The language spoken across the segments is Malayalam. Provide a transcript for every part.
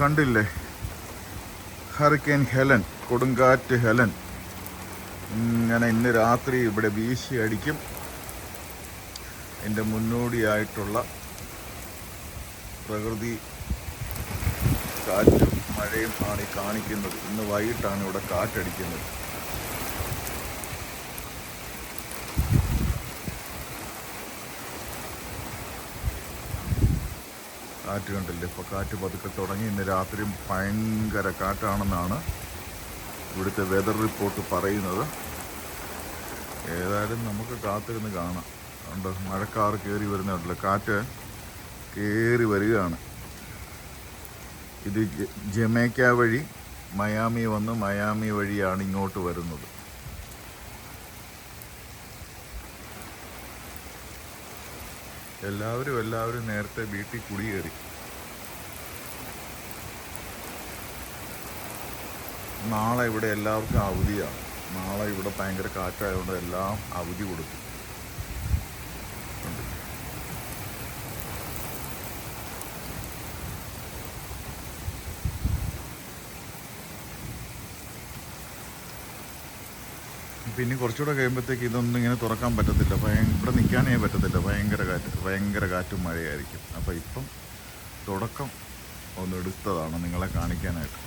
കണ്ടില്ലേ? ഹറിക്കെയിൻ ഹെലൻ കൊടുങ്കാറ്റ് ഹെലൻ ഇങ്ങനെ ഇന്ന് രാത്രി ഇവിടെ വീശി അടിക്കും. എന്റെ മുന്നോടിയായിട്ടുള്ള പ്രകൃതി കാറ്റും മഴയും ആണ് കാണിക്കുന്നത്. ഇന്ന് വൈകിട്ടാണ് ഇവിടെ കാറ്റടിക്കുന്നത്. കാറ്റ് കണ്ടില്ലേ? ഇപ്പോൾ കാറ്റ് പതുക്കെ തുടങ്ങി. ഇന്ന് രാത്രി ഭയങ്കര കാറ്റാണെന്നാണ് ഇവിടുത്തെ വെതർ റിപ്പോർട്ട് പറയുന്നത്. ഏതായാലും നമുക്ക് കാത്തിരുന്ന് കാണാം. ഉണ്ട് മഴക്കാറ് കയറി വരുന്നുണ്ടല്ലോ. കാറ്റ് കയറി വരികയാണ്. ഇത് ജമൈക്ക വഴി മയാമി വന്ന് മയാമി വഴിയാണ് ഇങ്ങോട്ട് വരുന്നത്. എല്ലാവരും എല്ലാവരും നേരത്തെ വീട്ടിൽ കുടിയേറി. നാളെ ഇവിടെ എല്ലാവർക്കും അവധിയാണ്. നാളെ ഇവിടെ ഭയങ്കര കാറ്റായതുകൊണ്ട് എല്ലാം അവധി കൊടുത്തു ഉണ്ട്. പിന്നെ കുറച്ചുകൂടെ കഴിയുമ്പോഴത്തേക്ക് ഇതൊന്നും ഇങ്ങനെ തുറക്കാൻ പറ്റത്തില്ല. ഇവിടെ നിൽക്കാനേ പറ്റത്തില്ല. ഭയങ്കര കാറ്റ് ഭയങ്കര കാറ്റും മഴയായിരിക്കും. അപ്പോൾ ഇപ്പം തുടക്കം ഒന്ന് എടുത്തതാണ് നിങ്ങളെ കാണിക്കാനായിട്ട്.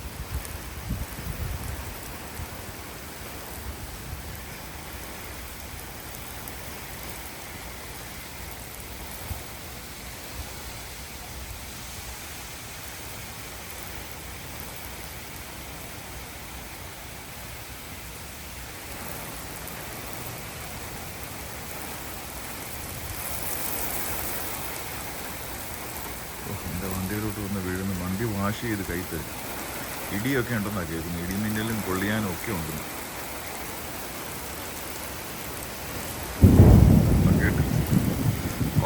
എന്റെ വണ്ടിയിലോട്ട് വന്ന് വീഴുന്നു. വണ്ടി വാഷ് ചെയ്ത് കൈ തരും. ഇടിയൊക്കെ ഉണ്ടെന്നാണ് കേൾക്കുന്നത്. ഇടിമിന്നലും കൊള്ളിയാനും ഒക്കെ ഉണ്ടെന്ന്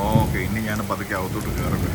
ഓക്കെ ഇനി ഞാൻ പതുക്കെ അകത്തോട്ട് കയറട്ടെ